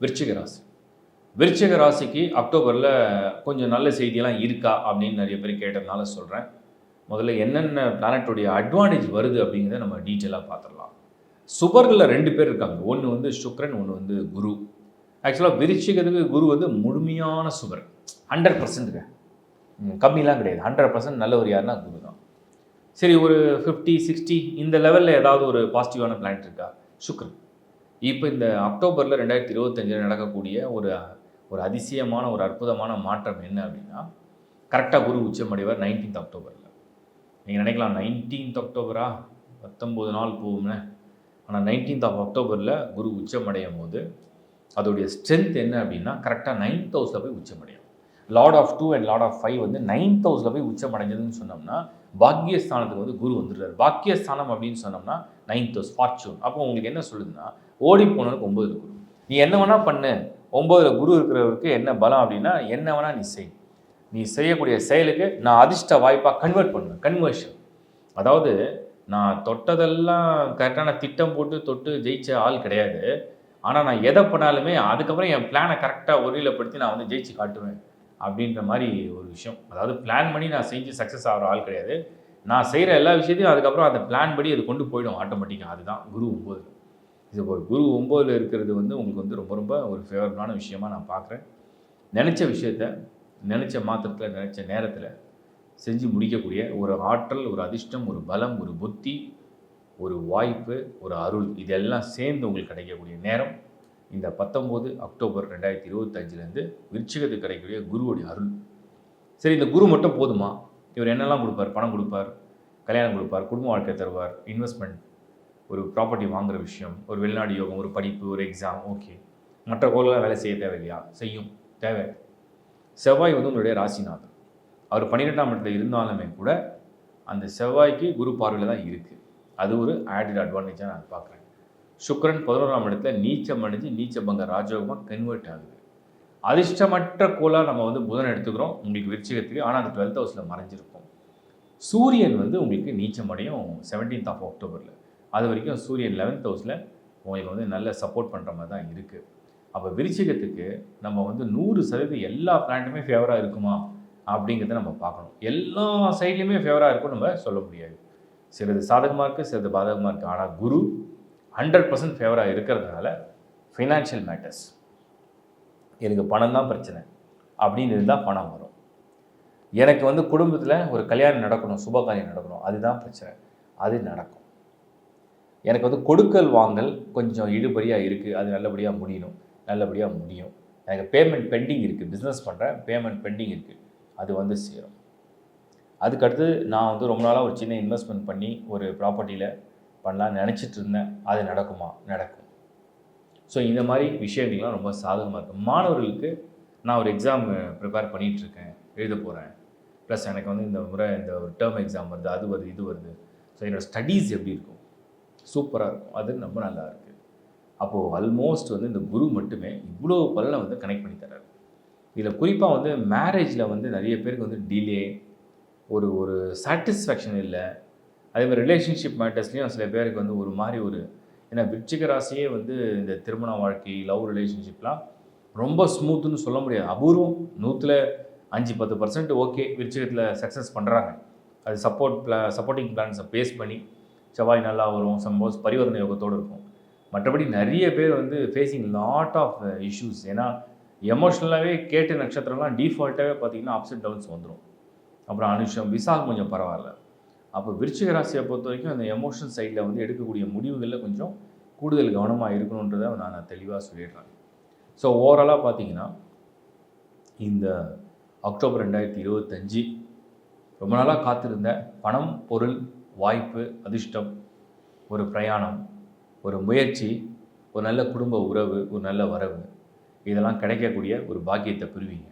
விருச்சிக ராசி. விருச்சிக ராசிக்கு அக்டோபரில் கொஞ்சம் நல்ல செய்தியெல்லாம் இருக்கா அப்படின்னு நிறைய பேர் கேட்டதுனால சொல்கிறேன் முதல்ல என்னென்ன பிளானட்டுடைய அட்வான்டேஜ் வருது அப்படிங்கிறத நம்ம டீட்டெயிலாக பார்த்துடலாம். சுபர்களில் ரெண்டு பேர் இருக்காங்க. ஒன்று வந்து சுக்ரன் ஒன்று வந்து குரு. ஆக்சுவலாக விருச்சிகத்துக்கு குரு வந்து முழுமையான சுபர். ஹண்ட்ரட் பர்சன்ட்டுங்க கம்மிலாம் கிடையாது. ஹண்ட்ரட் பர்சன்ட் நல்ல ஒரு யாருன்னா குரு தான். சரி ஒரு ஃபிஃப்டி சிக்ஸ்டி இந்த லெவலில் ஏதாவது ஒரு பாசிட்டிவான பிளானட் இருக்கா? சுக்ரன் இப்போ இந்த அக்டோபரில் ரெண்டாயிரத்தி இருபத்தஞ்சில் நடக்கக்கூடிய ஒரு ஒரு அதிசயமான ஒரு அற்புதமான மாற்றம் என்ன அப்படின்னா கரெக்டாக குரு உச்சமடைவார் நைன்டீன்த் அக்டோபரில். நீங்கள் நினைக்கலாம் நைன்டீன்த் அக்டோபரா? பத்தொம்போது நாள் போகும்னே ஆனால் நைன்டீன்த் ஆஃப் அக்டோபரில் குரு உச்சமடையும் போது அதோடைய ஸ்ட்ரென்த் என்ன அப்படின்னா கரெக்டாக நைன்த் ஹவுஸில் போய் உச்சமடையும் lord of two and lord of five வந்து நைன்த் ஹவுஸில் போய் உச்சமடைஞ்சதுன்னு சொன்னோம்னா பாக்கியஸ்தானத்துக்கு வந்து குரு வந்துடுறாரு. பாக்கியஸ்தானம் அப்படின்னு சொன்னோம்னா நைன்த் ஹவுஸ் ஃபார்ச்சூன் அப்போ உங்களுக்கு என்ன சொல்லுதுன்னா ஓடி போனவனுக்கு ஒம்பது குரு. நீ என்ன வேணால் பண்ணு. ஒம்பதுல குரு இருக்கிறவருக்கு என்ன பலம் அப்படின்னா என்ன வேணால் நீ செய். நீ செய்யக்கூடிய செயலுக்கு நான் அதிர்ஷ்ட வாய்ப்பாக கன்வெர்ட் பண்ணுவேன் கன்வர்ஷன் அதாவது நான் தொட்டதெல்லாம் கரெக்டான திட்டம் போட்டு தொட்டு ஜெயிச்ச ஆள் கிடையாது. ஆனால் நான் எதை பண்ணாலுமே அதுக்கப்புறம் என் பிளானை கரெக்டாக ஒருநிலைப்படுத்தி நான் வந்து ஜெயிச்சு காட்டுவேன் அப்படின்ற மாதிரி ஒரு விஷயம். அதாவது பிளான் பண்ணி நான் செஞ்சு சக்ஸஸ் ஆகிற ஆள் கிடையாது. நான் செய்கிற எல்லா விஷயத்தையும் அதுக்கப்புறம் அந்த பிளான் படி அது கொண்டு போயிடும் ஆட்டோமேட்டிக்காக அதுதான் குரு ஒம்பது இது ஒரு குரு ஒம்போதில் இருக்கிறது வந்து உங்களுக்கு வந்து ரொம்ப ரொம்ப ஒரு ஃபேவரபுளான விஷயமா நான் பார்க்குறேன். நினச்ச விஷயத்த நினச்ச மாத்திரத்தில் நினச்ச நேரத்தில் செஞ்சு முடிக்கக்கூடிய ஒரு ஆற்றல் ஒரு அதிர்ஷ்டம் ஒரு பலம் ஒரு புத்தி ஒரு வாய்ப்பு ஒரு அருள் இதெல்லாம் சேர்ந்து உங்களுக்கு கிடைக்கக்கூடிய நேரம். இந்த பத்தொம்போது அக்டோபர் ரெண்டாயிரத்தி இருபத்தஞ்சிலேருந்து விருச்சிகத்துக்கு கிடைக்கக்கூடிய குருவுடைய அருள். சரி இந்த குரு மட்டும் போதுமா? இவர் என்னெல்லாம் கொடுப்பார்? பணம் கொடுப்பார் கல்யாணம் கொடுப்பார் குடும்ப வாழ்க்கை தருவார் இன்வெஸ்ட்மெண்ட் ஒரு ப்ராப்பர்ட்டி வாங்குற விஷயம் ஒரு வெளிநாடு யோகம் ஒரு படிப்பு ஒரு எக்ஸாம் ஓகே மற்ற கோள்களாக வேலை செய்ய தேவையில்லையா? செய்யும். தேவை. செவ்வாய் வந்து உங்களுடைய ராசிநாதன். அவர் பன்னிரெண்டாம் இடத்துல இருந்தாலுமே கூட அந்த செவ்வாய்க்கு குரு பார்வையில் தான் இருக்குது அது ஒரு ஆடிட் அட்வான்டேஜாக நான் பார்க்குறேன். சுக்கரன் பதினோராம் இடத்துல நீச்சம் அடைஞ்சு நீச்சபங்க ராஜயோகமாக கன்வெர்ட் ஆகுது. அதிர்ஷ்டமற்ற கோலாக நம்ம வந்து புதன் எடுத்துக்கிறோம். உங்களுக்கு விருச்சிகத்துக்கு ஆனால் அந்த டுவெல்த் ஹவுஸில் மறைஞ்சிருக்கும். சூரியன் வந்து உங்களுக்கு நீச்சம் அடையும் செவன்டீன்த் ஆஃப் அக்டோபரில் அது வரைக்கும் சூரியன் லெவன்த் ஹவுஸில் உங்களுக்கு வந்து நல்ல சப்போர்ட் பண்ணுற மாதிரி தான் இருக்குது அப்போ விருச்சிகத்துக்கு நம்ம வந்து நூறு சதவீதம் எல்லா பிளான்ட்டுமே ஃபேவராக இருக்குமா? அப்படிங்கிறத நம்ம பார்க்கணும். எல்லா சைட்லேயுமே ஃபேவராக இருக்கும் நம்ம சொல்ல முடியாது. சிலது சாதகமாக இருக்குது சிலது பாதகமாக இருக்குது ஆனால் குரு ஹண்ட்ரட் பர்சன்ட் ஃபேவராக இருக்கிறதுனால ஃபைனான்ஷியல் மேட்டர்ஸ் எனக்கு பணம் தான் பிரச்சனை. அப்படின்னு இருந்தால் பணம் வரும். எனக்கு வந்து குடும்பத்தில் ஒரு கல்யாணம் நடக்கணும் சுபகாரியம் நடக்கணும். அதுதான் பிரச்சனை. அது நடக்கும். எனக்கு வந்து கொடுக்கல் வாங்கல் கொஞ்சம் இழுபறியாக இருக்குது அது நல்லபடியாக முடியணும். நல்லபடியாக முடியும். எனக்கு பேமெண்ட் பெண்டிங் இருக்குது பிஸ்னஸ் பண்ணுறேன் பேமெண்ட் பெண்டிங் இருக்குது அது வந்து சேரும். அதுக்கடுத்து நான் வந்து ரொம்ப நாளாக ஒரு சின்ன இன்வெஸ்ட்மெண்ட் பண்ணி ஒரு ப்ராப்பர்ட்டியில் பண்ணலாம்னு நினச்சிட்டு இருந்தேன். அது நடக்குமா? நடக்கும். ஸோ இந்த மாதிரி விஷயங்கள்லாம் ரொம்ப சாதகமாக இருக்கும் மாணவர்களுக்கு நான் ஒரு எக்ஸாம் ப்ரிப்பேர் பண்ணிகிட்ருக்கேன் எழுத போகிறேன் ப்ளஸ் எனக்கு வந்து இந்த முறை இந்த ஒரு டேர்ம் எக்ஸாம் வருது அது வருது இது வருது. ஸோ என்னோடய ஸ்டடீஸ் எப்படி இருக்கும்? சூப்பராக இருக்கும். அது ரொம்ப நல்லா இருக்குது அப்போது ஆல்மோஸ்ட் வந்து இந்த குரு மட்டுமே இவ்வளோ பலனை வந்து கனெக்ட் பண்ணி தர்றாரு. இதில் குறிப்பாக வந்து மேரேஜில் வந்து நிறைய பேருக்கு வந்து டிலே ஒரு ஒரு சாட்டிஸ்ஃபேக்ஷன் இல்லை. அதே மாதிரி ரிலேஷன்ஷிப் மேட்டர்ஸ்லேயும் சில பேருக்கு வந்து ஒரு மாதிரி ஒரு ஏன்னா விருச்சிக ராசியே வந்து இந்த திருமண வாழ்க்கை லவ் ரிலேஷன்ஷிப்லாம் ரொம்ப ஸ்மூத்துன்னு சொல்ல முடியாது. அபூர்வம். நூற்றில் அஞ்சு பத்து பர்சன்ட் ஓகே விருச்சிகத்தில் சக்ஸஸ் பண்ணுறாங்க அது சப்போர்ட் பிளா சப்போர்ட்டிங் பிளான்ஸை பேஸ் பண்ணி செவ்வாய் நல்லா வரும் சம்போஸ் பரிவர்த்தனை யோகத்தோடு இருக்கும். மற்றபடி நிறைய பேர் வந்து ஃபேஸிங் லாட் ஆஃப் இஷ்யூஸ் ஏன்னா எமோஷ்னலாகவே கேட்ட நட்சத்திரம்லாம் டிஃபால்ட்டாகவே பார்த்தீங்கன்னா அப்ஸ் அண்ட் டவுன்ஸ் வந்துடும் அப்புறம் அனுஷம் விசால் கொஞ்சம் பரவாயில்ல. அப்போ விருச்சிக ராசியை பொறுத்த வரைக்கும் அந்த எமோஷன் சைடில் வந்து எடுக்கக்கூடிய முடிவுகளில் கொஞ்சம் கூடுதல் கவனமாக இருக்கணுன்றதை நான் நான் தெளிவாக சொல்லிடுறேன். ஸோ ஓவராலாக பார்த்தீங்கன்னா இந்த அக்டோபர் ரெண்டாயிரத்தி இருபத்தஞ்சி ரொம்ப நாளாக காத்திருந்த பணம் பொருள் வாய்ப்பு அதிர்ஷ்டம் ஒரு பிரயாணம் ஒரு முயற்சி ஒரு நல்ல குடும்ப உறவு ஒரு நல்ல வரவு இதெல்லாம் கிடைக்கக்கூடிய ஒரு பாக்கியத்தை பெறுவீங்க.